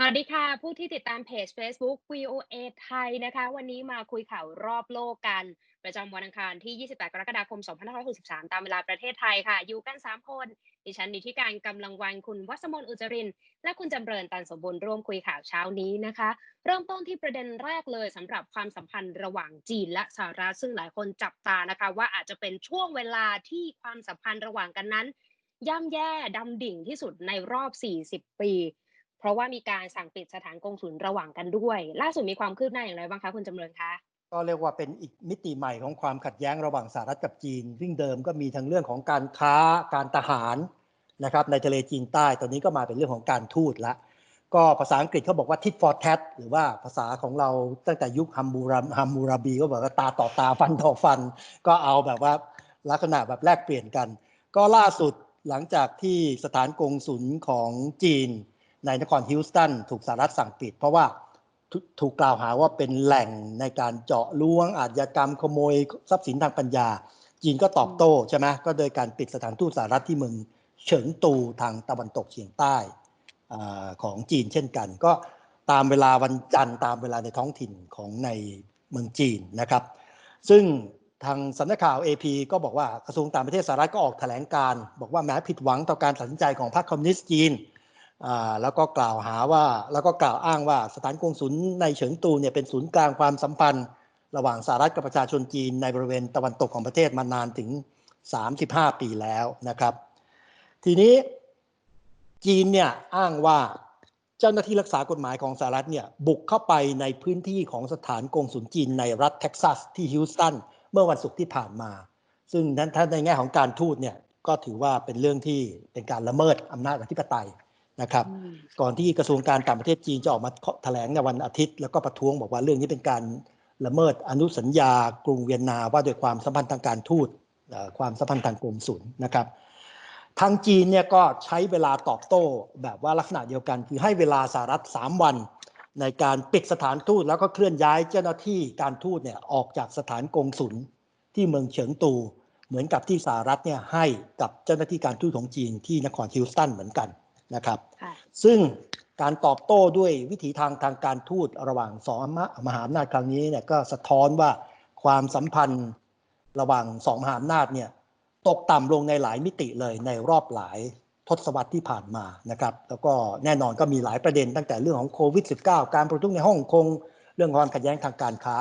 สวัสดีค่ะ ผู้ที่ติดตามเพจ Facebook VOA ไทยนะคะ วันนี้มาคุยข่าวรอบโลกกัน ประจำวันอังคารที่ 28 กรกฎาคม 2563 ตามเวลาประเทศไทยค่ะ อยู่กัน 3 คน ดิฉันนิติการกำลังวันคุณวัสมนต์อุจริน และคุณจำเริญตันสมบูรณ์ร่วมคุยข่าวเช้านี้นะคะ เริ่มต้นที่ประเด็นแรกเลยสำหรับความสัมพันธ์ระหว่างจีนและสหรัฐซึ่งหลายคนจับตานะคะ ว่าอาจจะเป็นช่วงเวลาที่ความสัมพันธ์ระหว่างกันนั้นย่ำแย่ดำดิ่งที่สุดในรอบ 40 ปี เพราะว่ามีการสั่งปิดสถานกงสุลระหว่างกันด้วย ล่าสุดมีความคืบหน้าอย่างไรบ้างคะคุณจำเริญคะก็เรียกว่าเป็นอีกมิติใหม่ของความขัดแย้งระหว่างสหรัฐกับจีนซึ่งเดิมก็มีทั้งเรื่องของการค้าการทหารนะครับในทะเลจีนใต้ตอนนี้ก็มาเป็นเรื่องของการทูตละ ก็ภาษาอังกฤษเขาบอกว่า tit for tat หรือว่าภาษาของเราตั้งแต่ยุคฮัมบูราฮัมบูราบีก็บอกว่าตาต่อตาฟันต่อฟัน ก็เอาแบบว่าลักษณะแบบแลกเปลี่ยนกัน ก็ล่าสุดหลังจากที่สถานกงสุลของจีน ในนครฮิวสตันถูกสหรัฐสั่งปิด เพราะว่าถูกกล่าวหาว่าเป็นแหล่งในการเจาะล้วงอาชญากรรมขโมยทรัพย์สินทางปัญญา จีนก็ตอบโต้ใช่ไหมก็โดยการปิดสถานทูตสหรัฐที่เมืองเฉิงตูทางตะวันตกเฉียงใต้อาของจีนเช่นกัน ก็ตามเวลาวันจันทร์ตามเวลาในท้องถิ่นของในเมืองจีนนะครับ ซึ่งทางสำนักข่าว AP ก็บอกว่ากระทรวงต่างประเทศสหรัฐก็ออกแถลงการ บอกว่าแม้ผิดหวังต่อการตัดสินใจของพรรคคอมมิวนิสต์จีน แล้วก็กล่าวหาว่าแล้วก็กล่าวอ้างว่าสถานกงสุลในเฉิงตูเนี่ยเป็นศูนย์กลางความสัมพันธ์ ระหว่างสหรัฐกับประชาชนจีนในบริเวณตะวันตกของประเทศมานานถึง 35 ปีแล้วนะครับ ทีนี้จีนเนี่ยอ้างว่าเจ้าหน้าที่รักษากฎหมายของสหรัฐเนี่ยบุกเข้าไปในพื้นที่ของสถานกงสุลจีนในรัฐเท็กซัสที่ฮิวสตันเมื่อวันศุกร์ที่ผ่านมา ซึ่งนั้นถ้าในแง่ของการทูตเนี่ยก็ถือว่าเป็นเรื่องที่เป็นการละเมิดอำนาจอธิปไตย นะครับ ก่อนที่กระทรวงการต่างประเทศจีนจะออกมาแถลงในวันอาทิตย์ แล้วก็ประท้วงบอกว่าเรื่องนี้เป็นการละเมิดอนุสัญญากรุงเวียนนาว่าด้วยความสัมพันธ์ทางการทูตเอ่อความสัมพันธ์ทางกรมศุลนะครับ ทางจีนเนี่ยก็ใช้เวลาตอบโต้แบบว่าลักษณะเดียวกัน คือให้เวลาสหรัฐ 3 วัน ในการปิดสถานทูตแล้วก็เคลื่อนย้ายเจ้าหน้าที่การทูตเนี่ยออกจากสถานกงศุลที่เมืองเฉิงตู เหมือนกับที่สหรัฐเนี่ยให้กับเจ้าหน้าที่การทูตของจีนที่นครฮิวสตันเหมือนกัน นะครับค่ะซึ่งการตอบโต้ด้วยวิถีทางทางการทูตระหว่างสองมหาอำนาจครั้งนี้เนี่ยก็สะท้อนว่าความสัมพันธ์ระหว่างสองมหาอำนาจเนี่ยตกต่ำลงในหลายมิติเลยในรอบหลายทศวรรษที่ผ่านมานะครับ แล้วก็แน่นอนก็มีหลายประเด็นตั้งแต่เรื่องของโควิด -19 การประท้วงในฮ่องกงเรื่องความขัดแย้งทางการค้า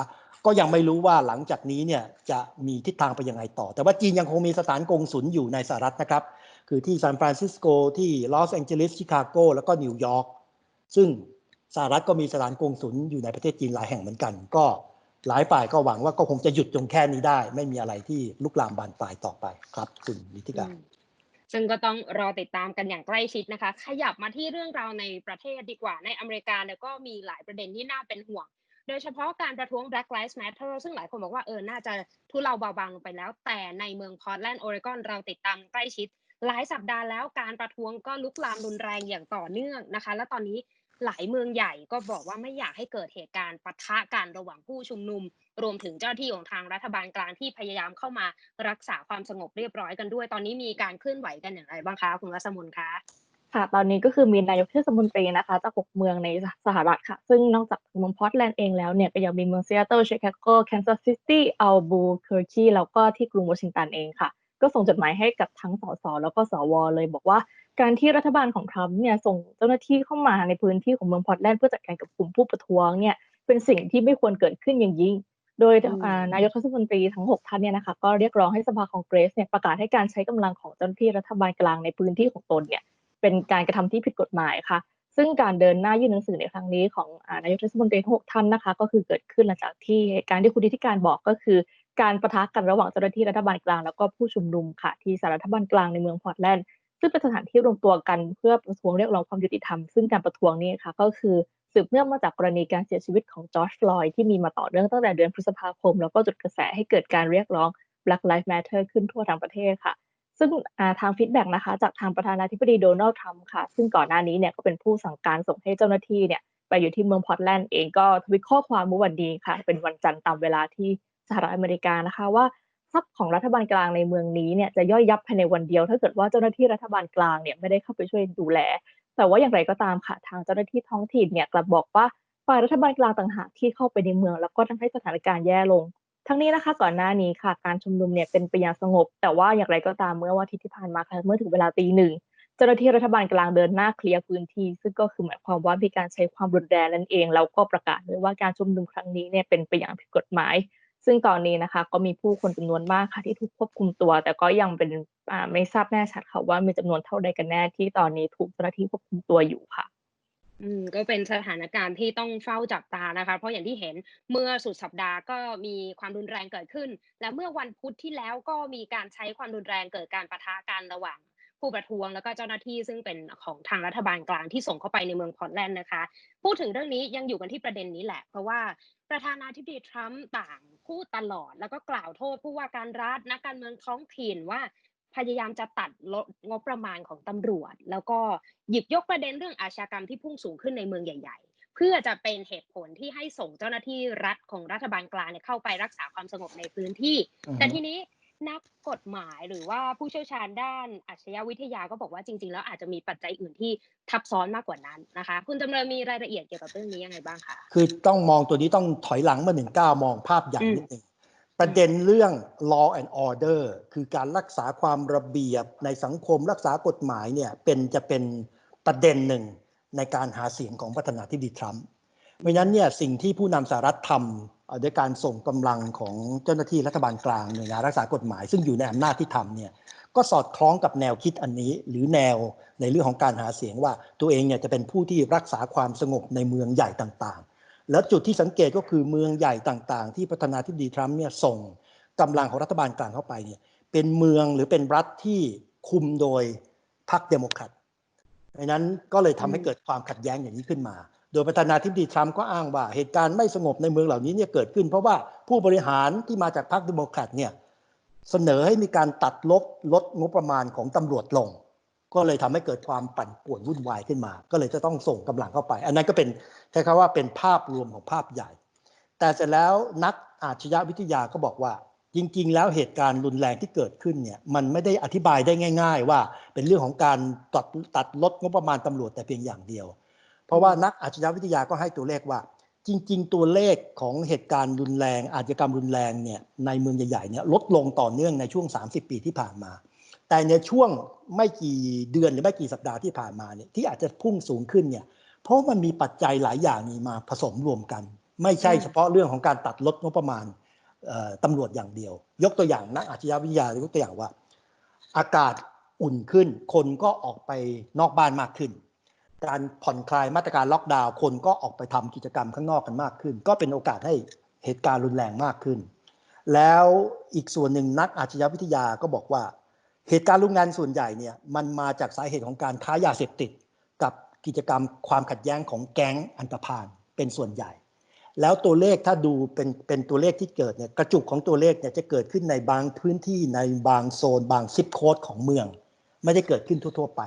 ก็ยังไม่รู้ว่าหลังจากนี้เนี่ยจะมีทิศทางไปยังไงต่อ แต่ว่าจีนยังคงมีสถานกงสุลอยู่ในสหรัฐนะครับ คือที่ซานฟรานซิสโกที่ลอสแองเจลิสชิคาโกแล้วก็นิวยอร์กซึ่งสหรัฐก็มีสถานกงสุลอยู่ในประเทศจีนหลายแห่งเหมือนกัน ก็หลายฝ่ายก็หวังว่าก็คงจะหยุดตรงแค่นี้ได้ ไม่มีอะไรที่ลุกลามบานปลายต่อไปครับคุณนิติการซึ่งก็ต้องรอติดตามกันอย่างใกล้ชิดนะคะ ขยับมาที่เรื่องราวในประเทศดีกว่าในอเมริกาเนี่ยก็มีหลายประเด็นที่น่าเป็นห่วง โดยเฉพาะการประท้วง Black Lives Matter ซึ่งหลายคนบอกว่าเออ น่าจะทุเลาเบาบางลงไปแล้ว แต่ในเมืองพอร์ตแลนด์โอเรกอนเราติดตามใกล้ชิด หลายสัปดาห์แล้วการประท้วงก็ลุกลามรุนแรงอย่างต่อเนื่องนะคะ และตอนนี้หลายเมืองใหญ่ก็บอกว่าไม่อยากให้เกิดเหตุการณ์ปะทะกันระหว่างผู้ชุมนุม รวมถึงเจ้าหน้าที่ของทางรัฐบาลกลางที่พยายามเข้ามารักษาความสงบเรียบร้อยกันด้วย ตอนนี้มีการเคลื่อนไหวกันอย่างไรบ้างคะคุณรัศมนคะ ค่ะ ตอนนี้ก็คือมีนายกเทศมนตรีนะคะ จากหกเมืองในสหรัฐค่ะ ซึ่งนอกจากเมืองพอร์ตแลนด์เองแล้วเนี่ย ก็ยังมีเมืองซีแอตเทิลชิคาโกแคนซัสซิตี้อัลบูเคอร์คีแล้วก็ที่กรุงวอชิงตันเองค่ะ ก็ส่งจดหมายให้กับทั้งสสแล้วก็สวเลยบอกว่าการที่รัฐบาลของทรัมป์เนี่ยส่งเจ้าหน้าที่เข้ามาในพื้นที่ของเมืองพอร์ตแลนด์เพื่อจัดการกับกลุ่มผู้ประท้วงเนี่ยเป็นสิ่งที่ไม่ควรเกิดขึ้นอย่างยิ่ง โดยนายกเทศมนตรีทั้ง 6 ท่านเนี่ยนะคะก็เรียกร้องให้สภาคองเกรสเนี่ยประกาศให้การใช้กำลังของเจ้าหน้าที่รัฐบาลกลางในพื้นที่ของตนเนี่ย เป็นการกระทำที่ผิดกฎหมายค่ะ ซึ่งการเดินหน้ายื่นหนังสือในครั้งนี้ของอานายกเทศมนตรีหกท่านนะคะ ก็คือเกิดขึ้นหลังจากที่เหตุการณ์ที่คุณธิติการบอกก็คือ การประทะกันระหว่างเจ้าหน้าที่รัฐบาลกลาง แล้วก็ผู้ชุมนุมค่ะที่สารรัฐบาลกลางในเมืองพอร์ตแลนด์ซึ่งเป็นสถานที่รวมตัวกันเพื่อประท้วงเรียกร้องความยุติธรรม ซึ่งการประท้วงนี้ค่ะก็คือสืบเนื่องมาจากกรณีการเสียชีวิตของจอร์จฟลอยด์ที่มีมาต่อเนื่องตั้งแต่เดือนพฤษภาคม แล้วก็จุดกระแสให้เกิดการเรียกร้อง Black Lives Matter ขึ้นทั่วทั้งประเทศค่ะ ซึ่งาทางฟีดแบ็กนะคะ จากทางประธานาธิบดีโดนัลด์ทรัมป์ค่ะ ซึ่งก่อนหน้านี้เนี่ยก็เป็นผู้สั่งการส่งให้เจ้าหน้าที่เนี่ยไปอยู่ที่เมืองพอร์ตแลนด์เองก็ทวิตข้อความเมื่อวันดีค่ะ เป็นวันจันทร์ตามเวลาที่สหรัฐอเมริกานะคะว่าทรัพย์ของรัฐบาลกลางในเมืองนี้เนี่ยจะย่อยยับภายในวันเดียว ถ้าเกิดว่าเจ้าหน้าที่รัฐบาลกลางเนี่ยไม่ได้เข้าไปช่วยดูแล แต่ว่าอย่างไรก็ตามค่ะทางเจ้าหน้าที่ท้องถิ่นเนี่ยกลับบอกว่าฝ่ายรัฐบาลกลางต่างหากที่เข้าไปในเมือง แล้วก็ทำให้สถานการณ์แย่ลง ทั้งนี้นะคะก่อนหน้านี้ค่ะการชุมนุมเนี่ยเป็นไปอย่างสงบ แต่ว่าอย่างไรก็ตามเมื่อวันอาทิตย์ที่ผ่านมาค่ะเมื่อถึงเวลาตีหนึ่งเจ้าหน้าที่รัฐบาลกลางเดินหน้าเคลียร์พื้นที่ ซึ่งก็คือหมายความว่ามีการใช้ความรุนแรงนั่นเองแล้วก็ประกาศเลยว่าการชุมนุมครั้งนี้เนี่ยเป็นไปอย่างผิดกฎหมาย ซึ่งตอนนี้นะคะก็มีผู้คนจำนวนมากค่ะที่ถูกควบคุมตัว แต่ก็ยังเป็นไม่ทราบแน่ชัดค่ะว่ามีจำนวนเท่าใดกันแน่ที่ตอนนี้ถูกเจ้าหน้าที่ควบคุมตัวอยู่ค่ะ อืมก็เป็นสถานการณ์ที่ต้องเฝ้าจับตานะคะ เพราะอย่างที่เห็นเมื่อสุดสัปดาห์ก็มีความรุนแรงเกิดขึ้น และเมื่อวันพุธที่แล้วก็มีการใช้ความรุนแรงเกิดการปะทะกันระหว่างผู้ประท้วงแล้วก็เจ้าหน้าที่ซึ่งเป็นของทางรัฐบาลกลางที่ส่งเข้าไปในเมืองพอร์ตแลนด์นะคะ พูดถึงเรื่องนี้ยังอยู่กันที่ประเด็นนี้แหละ เพราะว่าประธานาธิบดีทรัมป์ต่างพูดตลอด แล้วก็กล่าวโทษผู้ว่าการรัฐนักการเมืองท้องถิ่นว่า พยายามจะตัดลดงบประมาณของตำรวจ แล้วก็หยิบยกประเด็นเรื่องอาชญากรรมที่พุ่งสูงขึ้นในเมืองใหญ่ ๆ เพื่อจะเป็นเหตุผลที่ให้ส่งเจ้าหน้าที่รัฐของรัฐบาลกลางเข้าไปรักษาความสงบในพื้นที่ แต่ทีนี้นักกฎหมายหรือว่าผู้เชี่ยวชาญด้านอาชญาวิทยาก็บอกว่าจริง ๆ แล้วอาจจะมีปัจจัยอื่นที่ทับซ้อนมากกว่านั้นนะคะ คุณจำเริญมีรายละเอียดเกี่ยวกับเรื่องนี้ยังไงบ้างคะคือต้องมองตัวนี้ต้องถอยหลังมาหนึ่งก้าวมองภาพใหญ่นิดหนึ่ง ประเด็นเรื่อง law and order คือการรักษาความระเบียบในสังคมรักษากฎหมายเนี่ยเป็นจะเป็นประเด็นหนึ่งในการหาเสียงของประธานาธิบดีทรัมป์เพราะฉะนั้นเนี่ยสิ่งที่ผู้นำสหรัฐทำด้วยการส่งกำลังของเจ้าหน้าที่รัฐบาลกลางหน่วยงานรักษากฎหมาย ซึ่งอยู่ในอำนาจที่ทำเนี่ยก็สอดคล้องกับแนวคิดอันนี้ หรือแนวในเรื่องของการหาเสียงว่าตัวเองเนี่ยจะเป็นผู้ที่รักษาความสงบในเมืองใหญ่ต่างๆ แล้วจุดที่สังเกตก็คือเมืองใหญ่ต่างๆ ที่ประธานาธิบดีทรัมป์เนี่ยส่งกำลังของรัฐบาลกลางเข้าไปเนี่ยเป็นเมืองหรือเป็นรัฐที่คุมโดยพรรคเดโมแครตดังนั้นก็เลยทำให้เกิดความขัดแย้งอย่างนี้ขึ้นมา โดยประธานาธิบดีทรัมป์ก็อ้างว่าเหตุการณ์ไม่สงบในเมืองเหล่านี้เนี่ยเกิดขึ้น เพราะว่าผู้บริหารที่มาจากพรรคเดโมแครตเนี่ยเสนอให้มีการตัดลดลดงบประมาณของตำรวจลง ก็เลยทำให้เกิดความปั่นป่วนวุ่นวายขึ้นมา ก็เลยจะต้องส่งกำลังเข้าไป อันนั้นก็เป็นใช้คำว่าเป็นภาพรวมของภาพใหญ่ แต่เสร็จแล้วนักอาชญาวิทยาก็บอกว่า จริง ๆ แล้วเหตุการณ์รุนแรงที่เกิดขึ้นเนี่ยมันไม่ได้อธิบายได้ง่าย ๆ ว่าเป็นเรื่องของการตัดตัดลดงบประมาณตำรวจแต่เพียงอย่างเดียว เพราะว่านักอาชญาวิทยาก็ให้ตัวเลขว่า จริง ๆ ตัวเลขของเหตุการณ์รุนแรง อาชญากรรมรุนแรงเนี่ยในเมืองใหญ่ๆเนี่ยลดลงต่อเนื่องในช่วง 30 ปีที่ผ่านมา แต่ในช่วงไม่กี่เดือนหรือไม่กี่สัปดาห์ที่ผ่านมาเนี่ยที่อาจจะพุ่งสูงขึ้นเนี่ยเพราะมันมีปัจจัยหลายอย่างนี้มาผสมรวมกัน ไม่ใช่เฉพาะเรื่องของการตัดลดงบประมาณตำรวจอย่างเดียว ยกตัวอย่างนักอาชญาวิทยายกตัวอย่างว่า อากาศอุ่นขึ้น คนก็ออกไปนอกบ้านมากขึ้น การผ่อนคลายมาตรการล็อกดาวน์คนก็ออกไปทำกิจกรรมข้างนอกกันมากขึ้น ก็เป็นโอกาสให้เหตุการณ์รุนแรงมากขึ้น แล้วอีกส่วนหนึ่งนักอาชญาวิทยาก็บอกว่า เหตุการณ์รุนแรงส่วนใหญ่เนี่ยมันมาจากสาเหตุของการค้ายาเสพติด กับกิจกรรมความขัดแย้งของแก๊งอันตรพาลเป็นส่วนใหญ่ แล้วตัวเลขถ้าดูเป็นเป็นตัวเลขที่เกิดเนี่ยกระจุกของตัวเลขเนี่ยจะเกิดขึ้นในบางพื้นที่ในบางโซน บางซิปโค้ดของเมือง ไม่ได้เกิดขึ้นทั่ว ๆ ไป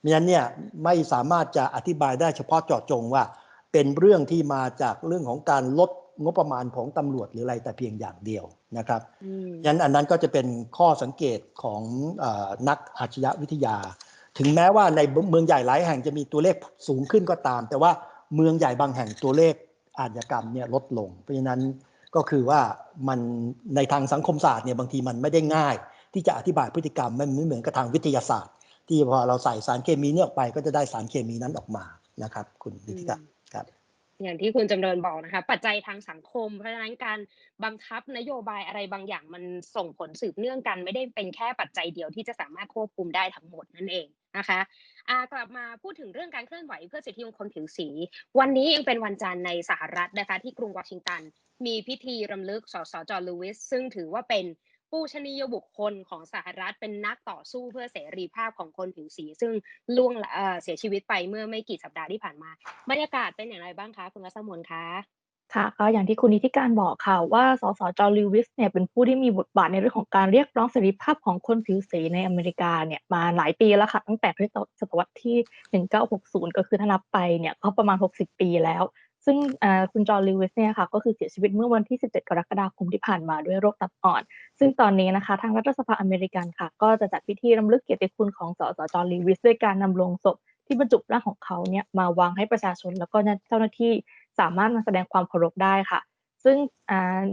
เพราะฉะนั้นเนี่ยไม่สามารถจะอธิบายได้เฉพาะเจาะจงว่า เป็นเรื่องที่มาจากเรื่องของการลด งบประมาณของตำรวจหรืออะไรแต่เพียงอย่างเดียวนะครับยันอันนั้นก็จะเป็นข้อสังเกตของอนักอาชญาวิทยา ถึงแม้ว่าในเมืองใหญ่หลายแห่งจะมีตัวเลขสูงขึ้นก็ตาม แต่ว่าเมืองใหญ่บางแห่งตัวเลขอาชญากรรมเนี่ยลดลง เพราะฉะนั้นก็คือว่ามันในทางสังคมศาสตร์เนี่ยบางทีมันไม่ได้ง่าย ที่จะอธิบายพฤติกรรมมันไม่เหมือนกับทางวิทยาศาสตร์ ที่พอเราใส่สารเคมีเนี่ยออกไปก็จะได้สารเคมีนั้นออกมานะครับ คุณดิติกาครับ อย่างที่คุณจำเริญบอกนะคะ ปัจจัยทางสังคม เพราะฉะนั้นการบังคับนโยบายอะไรบางอย่างมันส่งผลสืบเนื่องกัน ไม่ได้เป็นแค่ปัจจัยเดียวที่จะสามารถควบคุมได้ทั้งหมดนั่นเองนะคะกลับมาพูดถึงเรื่องการเคลื่อนไหวเพื่อสิทธิของคนผิวสี วันนี้ยังเป็นวันจันทร์ในสหรัฐนะคะที่กรุงวอชิงตัน มีพิธีรำลึกสสจอร์ลูวิสซึ่งถือว่าเป็น ผู้ชนียบุคคลของสหรัฐเป็นนักต่อสู้เพื่อเสรีภาพของคนผิวสี ซึ่งล่วงเสียชีวิตไปเมื่อไม่กี่สัปดาห์ที่ผ่านมา บรรยากาศเป็นอย่างไรบ้างคะ คุณรัศมนคะค่ะก็อย่างที่คุณนิติการบอกค่ะว่าสสจอร์ลิวิสเนี่ยเป็นผู้ที่มีบทบาทในเรื่องของการเรียกร้องเสรีภาพของคนผิวสีในอเมริกาเนี่ยมาหลายปีแล้วค่ะตั้งแต่ศตวรรษที่ 1960 ก็คือถ้านับไปเนี่ยก็ประมาณ 60 ปีแล้ว ซึ่งคุณจอร์ลิวิสเนี่ยค่ะก็คือเสียชีวิตเมื่อวันที่ 17 กรกฎาคมที่ผ่านมาด้วยโรคตับอ่อน ซึ่งตอนนี้นะคะทางรัฐสภาอเมริกันค่ะ ก็จะจัดพิธีรำลึกเกียรติคุณของสสจอร์ลิวิสด้วยการนำลงศพที่บรรจุร่างของเขาเนี่ยมาวางให้ประชาชน แล้วก็เจ้าหน้าที่สามารถมาแสดงความเคารพได้ค่ะ ซึ่ง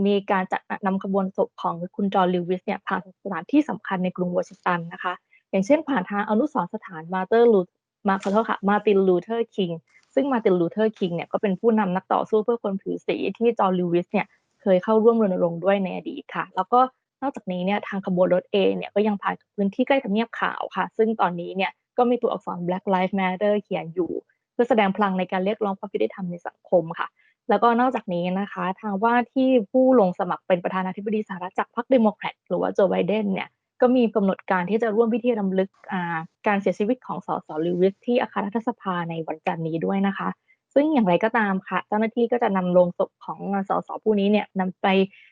มีการจัดนำขบวนศพของคุณจอร์ลิวิสเนี่ยผ่านสถานที่สำคัญในกรุงวอชิงตันนะคะ อย่างเช่นผ่านทางอนุสรณ์สถานมาเตอร์ลูมาขอโทษค่ะมาตินลูเทอร์คิง ซึ่งมาตินลูเทอร์คิงเนี่ยก็เป็นผู้นำนักต่อสู้เพื่อคนผิวสีที่จอร์ลิวิสเนี่ยเคยเข้าร่วมรณรงค์ด้วยในอดีตค่ะ แล้วก็นอกจากนี้เนี่ยทางขบวนรถเองเนี่ยก็ยังผ่านพื้นที่ใกล้ทำเนียบขาวค่ะ ซึ่งตอนนี้เนี่ยก็มีตัวอักษร Black Lives Matter เขียนอยู่ เพื่อแสดงพลังในการเรียกร้องความยุติธรรมในสังคมค่ะ แล้วก็นอกจากนี้นะคะ ทางว่าที่ผู้ลงสมัครเป็นประธานาธิบดีสหรัฐจากพรรคเดโมแครตหรือว่าโจไบเดนเนี่ย ก็มีกำหนดการที่จะร่วมพิธีรำลึกการเสียชีวิตของสสลิวิสที่อาคารรัฐสภาในวันจันทร์นี้ด้วยนะคะ ซึ่งอย่างไรก็ตามค่ะ เจ้าหน้าที่ก็จะนำโลงศพของสสผู้นี้เนี่ยนำไป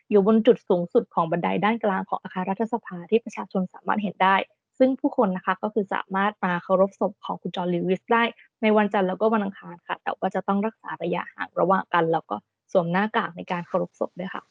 อยู่บนจุดสูงสุดของบันไดด้านกลางของอาคารรัฐสภาที่ประชาชนสามารถเห็นได้ ซึ่งผู้คนนะคะก็คือสามารถมาเคารพศพของคุณจอร์ลิวิสได้ ในวันจันทร์แล้วก็วันอังคารค่ะ แต่ว่าจะต้องรักษาระยะห่างระหว่างกัน แล้วก็สวมหน้ากากในการเคารพศพด้วยค่ะ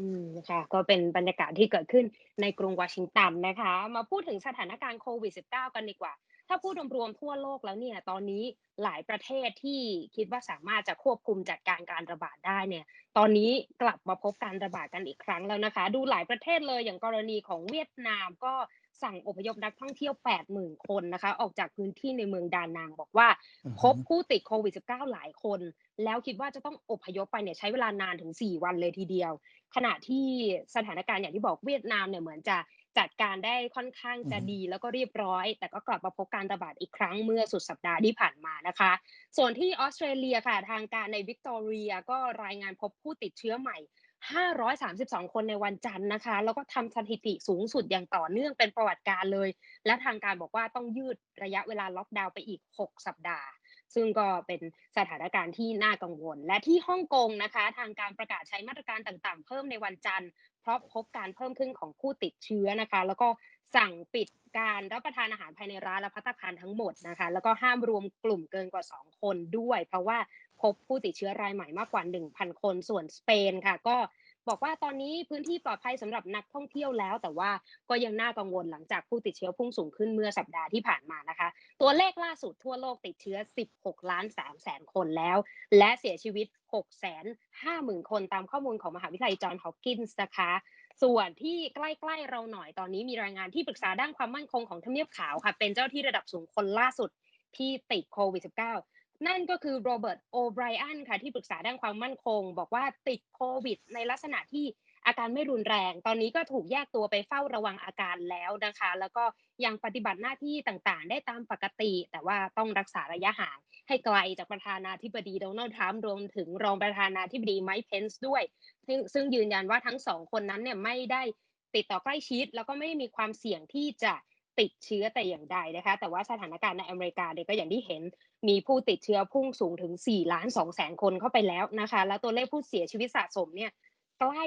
อืม ค่ะ ก็เป็นบรรยากาศที่เกิดขึ้นในกรุงวอชิงตันนะคะ มาพูดถึงสถานการณ์โควิด -19 กันดีกว่า ถ้าพูดรวมๆทั่วโลกแล้วเนี่ย ตอนนี้หลายประเทศที่คิดว่าสามารถจะควบคุมจัดการการระบาดได้เนี่ย ตอนนี้กลับมาพบการระบาดกันอีกครั้งแล้วนะคะ ดูหลายประเทศเลยอย่างกรณีของเวียดนามก็ สั่งอพยพนักท่องเที่ยว 80,000 คนนะคะ ออกจากพื้นที่ในเมืองดานางบอกว่า พบผู้ติดโควิด -19 หลายคน แล้วคิดว่าจะต้องอพยพไปเนี่ยใช้เวลานานถึง 4 วันเลยทีเดียว ขณะที่สถานการณ์อย่างที่บอกเวียดนามเนี่ยเหมือนจะจัดการได้ค่อนข้างจะดีแล้วก็เรียบร้อย แต่ก็กลับมาพบการระบาดอีกครั้งเมื่อสุดสัปดาห์ที่ผ่านมานะคะ ส่วนที่ออสเตรเลียค่ะทางการในวิกตอเรียก็รายงานพบผู้ติดเชื้อใหม่ 532 คนในวันจันทร์นะคะ แล้วก็ทำสถิติสูงสุดอย่างต่อเนื่องเป็นประวัติการเลย และทางการบอกว่าต้องยืดระยะเวลาล็อกดาวน์ไปอีก 6 สัปดาห์ ซึ่งก็เป็นสถานการณ์ที่น่ากังวล และที่ฮ่องกงนะคะ ทางการประกาศใช้มาตรการต่างๆ เพิ่มในวันจันทร์ เพราะพบการเพิ่มขึ้นของผู้ติดเชื้อนะคะ แล้วก็สั่งปิดการรับประทานอาหารภายในร้านและพัตคารทั้งหมดนะคะ แล้วก็ห้ามรวมกลุ่มเกินกว่า 2 คนด้วย เพราะว่า พบผู้ติดเชื้อรายใหม่มากกว่า 1,000 คน ส่วนสเปนค่ะ ก็บอกว่าตอนนี้พื้นที่ปลอดภัยสำหรับนักท่องเที่ยวแล้ว แต่ว่าก็ยังน่ากังวลหลังจากผู้ติดเชื้อพุ่งสูงขึ้นเมื่อสัปดาห์ที่ผ่านมานะคะ ตัวเลขล่าสุดทั่วโลกติดเชื้อ 16 ล้าน3แสนคนแล้ว และเสียชีวิต 6 5 0 0 0 0 คนตามข้อมูลของมหาวิทยาลัยจอห์นฮอปกินส์นะคะส่วนที่ใกล้ๆเราหน่อยตอนนี้มีรายงานที่ปรึกษาด้านความมั่นคงของทำเนียบขาวค่ะ เป็นเจ้าที่ระดับสูงคนล่าสุดที่ติดโควิด -19 นั่นก็คือโรเบิร์ตโอไบรอันค่ะที่ปรึกษาด้านความมั่นคง บอกว่าติดโควิด ในลักษณะที่อาการไม่รุนแรง ตอนนี้ก็ถูกแยกตัวไปเฝ้าระวังอาการแล้วนะคะ แล้วก็ยังปฏิบัติหน้าที่ต่างๆ ได้ตามปกติ แต่ว่าต้องรักษาระยะห่าง ให้ไกลจากประธานาธิบดีโดนัลด์ทรัมป์รวมถึงรองประธานาธิบดีไมค์เพนส์ด้วย ซึ่งยืนยันว่าทั้งสองคนนั้นเนี่ยไม่ได้ติดต่อใกล้ชิด แล้วก็ไม่มีความเสี่ยงที่จะ ติดเชื้อแต่อย่างใดนะคะ แต่ว่าสถานการณ์ในอเมริกาเนี่ยก็อย่างที่เห็นมีผู้ติดเชื้อพุ่งสูงถึง4ล้าน2แสนคนเข้าไปแล้วนะคะ แล้วตัวเลขผู้เสียชีวิตสะสมเนี่ยใกล้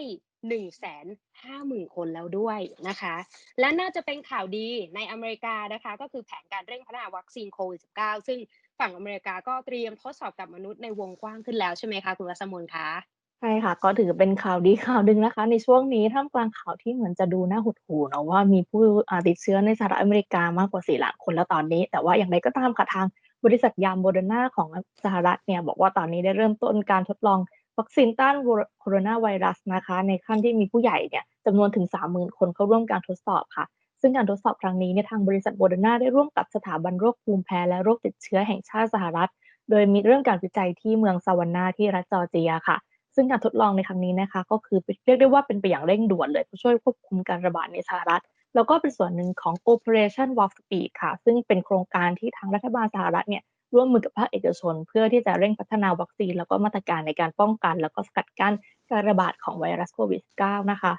1 5 0 0 0 0 คนแล้วด้วยนะคะ และน่าจะเป็นข่าวดีในอเมริกานะคะ ก็คือแผนการเร่งพัฒนาวัคซีนโควิด -19 ซึ่งฝั่งอเมริกาก็เตรียมทดสอบกับมนุษย์ในวงกว้างขึ้นแล้วใช่ไหมคะ คุณรัศมนคะ ใช่ค่ะ ก็ถือเป็นข่าวดีข่าวหนึ่งนะคะ ในช่วงนี้ท่ามกลางข่าวที่เหมือนจะดูน่าหดหู่เนาะว่า มีผู้ติดเชื้อในสหรัฐอเมริกามากกว่า 4 ล้านคนแล้วตอนนี้ แต่ว่าอย่างไรก็ตามค่ะ ทางบริษัทยามโมเดอร์นาของสหรัฐเนี่ย บอกว่าตอนนี้ได้เริ่มต้นการทดลองวัคซีนต้านโคโรนาไวรัสนะคะ ในขั้นที่มีผู้ใหญ่เนี่ยจำนวนถึง 30,000 คนเข้าร่วมการทดสอบค่ะ ซึ่งการทดสอบครั้งนี้เนี่ยทางบริษัทโมเดอร์นาได้ร่วมกับสถาบันโรคภูมิแพ้และโรคติดเชื้อแห่งชาติสหรัฐ โดยมีเรื่องการวิจัยที่เมืองซาวานาที่รัฐจอร์เจียค่ะ ซึ่งการทดลองในครั้งนี้นะคะ ก็คือเรียกได้ว่าเป็นไปอย่างเร่งด่วนเลยเพื่อช่วยควบคุมการระบาดในสหรัฐ แล้วก็เป็นส่วนหนึ่งของ Operation Warp Speed ค่ะ ซึ่งเป็นโครงการที่ทางรัฐบาลสหรัฐเนี่ยร่วมมือกับภาคเอกชน เพื่อที่จะเร่งพัฒนาวัคซีน แล้วก็มาตรการในการป้องกัน แล้วก็สกัดกั้นการระบาดของไวรัสโควิด -19 นะคะ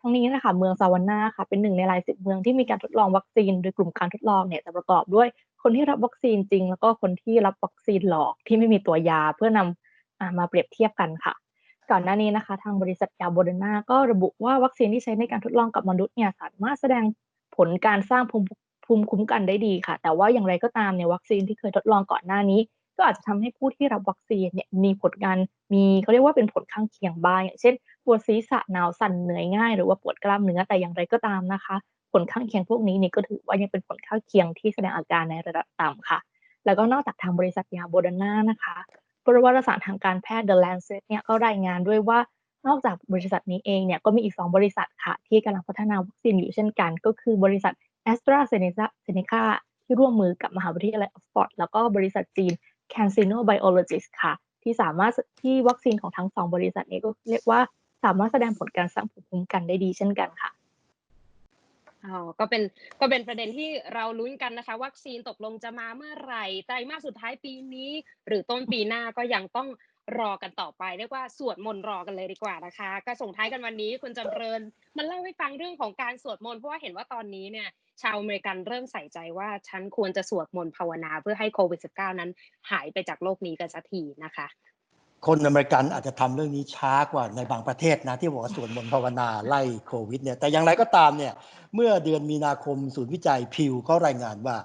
ทั้งนี้นะคะเมืองซาวาน่าค่ะเป็นหนึ่งในรายสิบเมืองที่มีการทดลองวัคซีน โดยกลุ่มการทดลองเนี่ยจะประกอบด้วยคนที่รับวัคซีนจริง แล้วก็คนที่รับวัคซีนหลอกที่ไม่มีตัวยาเพื่อนำมาเปรียบเทียบกันค่ะ ก่อนหน้านี้นะคะ ทางบริษัทยาโบเดนาก็ระบุว่าวัคซีนที่ใช้ในการทดลองกับมนุษย์เนี่ยสามารถแสดงผลการสร้างภูมิภูมิคุ้มกันได้ดีค่ะ แต่ว่าอย่างไรก็ตามเนี่ยวัคซีนที่เคยทดลองก่อนหน้านี้ ก็อาจจะทำให้ผู้ที่รับวัคซีนเนี่ยมีผลการมีเขาเรียกว่าเป็นผลข้างเคียงบ้างอย่างเช่นปวดศีรษะหนาวสั่นเหนื่อยง่าย หรือว่าปวดกล้ามเนื้อแต่อย่างไรก็ตามนะคะ ผลข้างเคียงพวกนี้นี่ก็ถือว่ายังเป็นผลข้างเคียงที่แสดงอาการในระดับต่ำค่ะ แล้วก็นอกจากทางบริษัทยาโบเดน่านะคะ วารสารทางการแพทย์ The Lancet เนี่ยก็รายงานด้วยว่านอกจากบริษัทนี้เองเนี่ยก็มีอีก 2 บริษัทค่ะที่กำลังพัฒนาวัคซีนอยู่เช่นกัน ก็คือบริษัท a s t r a z e ซ e c a ที่ร่วมมือกับมหาวิทยาลัยออกซฟอร์ดแล้วก็บริษัทจีน CanSino Biologics ค่ะ ที่สามารถที่วัคซีนของทั้งสองบริษัทนี้ก็เรียกว่าสามารถแสดงผลการสร้างภูมิคุ้มกันได้ดีเช่นกันค่ะ อ๋อก็เป็นก็เป็นประเด็นที่เราลุ้นกันนะคะ วัคซีนตกลงจะมาเมื่อไหร่ไตรมาสสุดท้ายปีนี้ หรือต้นปีหน้าก็ยังต้องรอกันต่อไปเรียกว่าสวดมนต์รอกันเลยดีกว่านะคะ ก็ส่งท้ายกันวันนี้คุณจำเริญมันเล่าให้ฟังเรื่องของการสวดมนต์เพราะว่าเห็นว่าตอนนี้เนี่ยชาวอเมริกันเริ่มใส่ใจว่าฉันควรจะสวดมนต์ภาวนาเพื่อให้โควิด -19 นั้นหายไปจากโลกนี้กันสักทีนะคะ คนอเมริกันอาจจะทำเรื่องนี้ช้ากว่าในบางประเทศนะที่บอกว่าสวดมนต์ภาวนาไล่โควิดเนี่ยแต่อย่างไรก็ตามเนี่ยเมื่อเดือนมีนาคมศูนย์วิจัยพิวเขารายงานว่า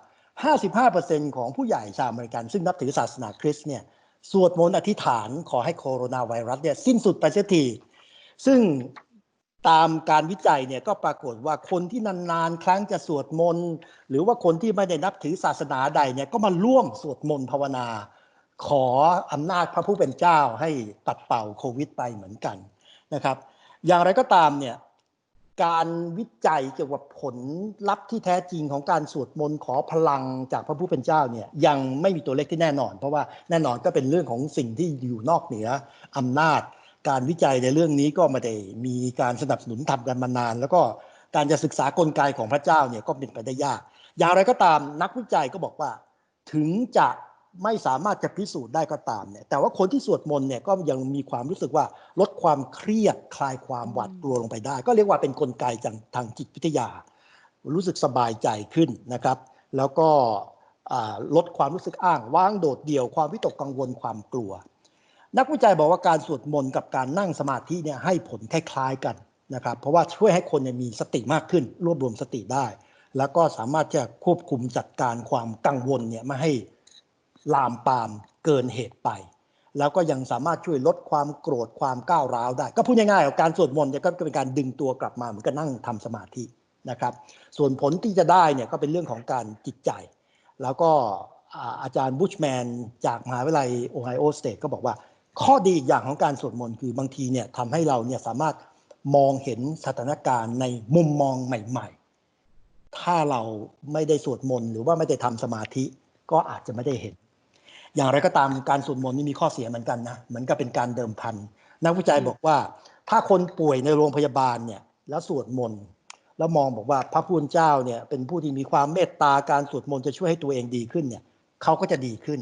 55%ของผู้ใหญ่ชาวอเมริกัน ซึ่งนับถือศาสนาคริสต์เนี่ยสวดมนต์อธิษฐานขอให้โคโรนาไวรัสเนี่ยสิ้นสุดไปเสียทีซึ่งตามการวิจัยเนี่ยก็ปรากฏว่าคนที่นานๆ ครั้งจะสวดมนต์หรือว่าคนที่ไม่ได้นับถือศาสนาใดเนี่ยก็มาร่วมสวดมนต์ภาวนา ขออำนาจพระผู้เป็นเจ้าให้ปัดเป่าโควิดไปเหมือนกันนะครับ อย่างไรก็ตามเนี่ยการวิจัยเกี่ยวกับผลลัพธ์ที่แท้จริงของการสวดมนต์ขอพลังจากพระผู้เป็นเจ้าเนี่ยยังไม่มีตัวเลขที่แน่นอน เพราะว่าแน่นอนก็เป็นเรื่องของสิ่งที่อยู่นอกเหนืออำนาจ การวิจัยในเรื่องนี้ก็ไม่ได้มีการสนับสนุนทำกันมานาน แล้วก็การจะศึกษากลไกของพระเจ้าเนี่ยก็เป็นไปได้ยาก อย่างไรก็ตามนักวิจัยก็บอกว่า ถึงจะ ไม่สามารถจะพิสูจน์ได้ก็ตามเนี่ยแต่ว่าคนที่สวดมนต์เนี่ยก็ยังมีความรู้สึกว่าลดความเครียดคลายความหวาดกลัวลงไปได้ ก็เรียกว่าเป็นนกลไกทางทางจิตวิทยา รู้สึกสบายใจขึ้นนะครับ แล้วก็ลดความรู้สึกอ้างว่างโดดเดี่ยวความวิตกกังวลความกลัว นักวิจัยบอกว่าการสวดมนต์กับการนั่งสมาธิเนี่ยให้ผลคล้ายๆกันนะครับ เพราะว่าช่วยให้คนมีสติมากขึ้น รวบรวมสติได้ แล้วก็สามารถจะควบคุมจัดการความกังวลเนี่ยไม่ให้ ลามปามเกินเหตุไป แล้วก็ยังสามารถช่วยลดความโกรธความก้าวร้าวได้ ก็พูดง่ายๆการสวดมนต์เนี่ยก็เป็นการดึงตัวกลับมาเหมือนกับนั่งทำสมาธินะครับ ส่วนผลที่จะได้เนี่ยก็เป็นเรื่องของการจิตใจ แล้วก็อาจารย์บุชแมนจากมหาวิทยาลัยโอไฮโอสเตทก็บอกว่า ข้อดีอีกอย่างของการสวดมนต์คือบางทีเนี่ยทำให้เราเนี่ยสามารถมองเห็นสถานการณ์ในมุมมองใหม่ ๆ ถ้าเราไม่ได้สวดมนต์หรือว่าไม่ได้ทำสมาธิก็อาจจะไม่ได้เห็น อย่างไรก็ตามการสวดมนต์นี่มีข้อเสียเหมือนกันนะเหมือนกับเป็นการเดิมพันนักวิจัยบอกว่า ถ้าคนป่วยในโรงพยาบาลเนี่ยแล้วสวดมนต์แล้วมองบอกว่าพระพุทธเจ้าเนี่ยเป็นผู้ที่มีความเมตตาการสวดมนต์จะช่วยให้ตัวเองดีขึ้นเนี่ยเขาก็จะดีขึ้น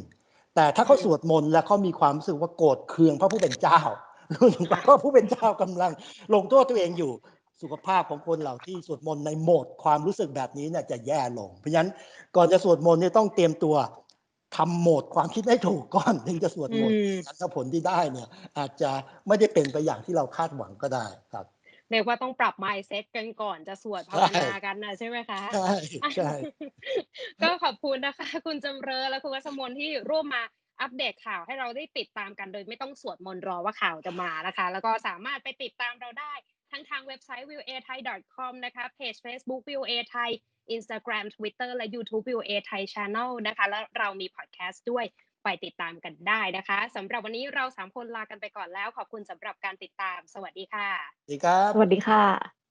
แต่ถ้าเขาสวดมนต์แล้วเขามีความรู้สึกว่าโกรธเคืองพระผู้เป็นเจ้ารู้สึกว่าพระผู้เป็นเจ้ากำลัง ลงโทษตัวเองอยู่สุขภาพของคนเหล่าที่สวดมนต์ในโหมดความรู้สึกแบบนี้เนี่ยจะแย่ลง เพราะฉะนั้นก่อนจะสวดมนต์เนี่ยต้องเตรียมตัว ทำโหมดความคิดให้ถูกก่อนถึงจะสวดมนต์ผลที่ได้เนี่ย อาจจะไม่ได้เป็นไปอย่างที่เราคาดหวังก็ได้ครับเรียกว่าต้องปรับ mindset กันก่อนจะสวดภาวนากันนะใช่ไหมคะใช่ใช่ก็ขอบคุณนะคะ คุณจำเริญและคุณวัชมนที่ร่วมมาอัปเดตข่าวให้เราได้ติดตามกันโดยไม่ต้องสวดมนต์รอว่าข่าวจะมานะคะ แล้วก็สามารถไปติดตามเราได้ ทั้งทางเว็บไซต์ v i e w a thai com นะคะเพจ Facebook v i e w a thai Instagram Twitter และ YouTube v i e w a Thai Channel นะคะ แล้วเรามีพอดแคสต์ด้วยไปติดตามกันได้นะคะสำหรับวันนี้เราสามคนลากันไปก่อนแล้ว ขอบคุณสำหรับการติดตาม สวัสดีค่ะ สวัสดีครับ สวัสดีค่ะ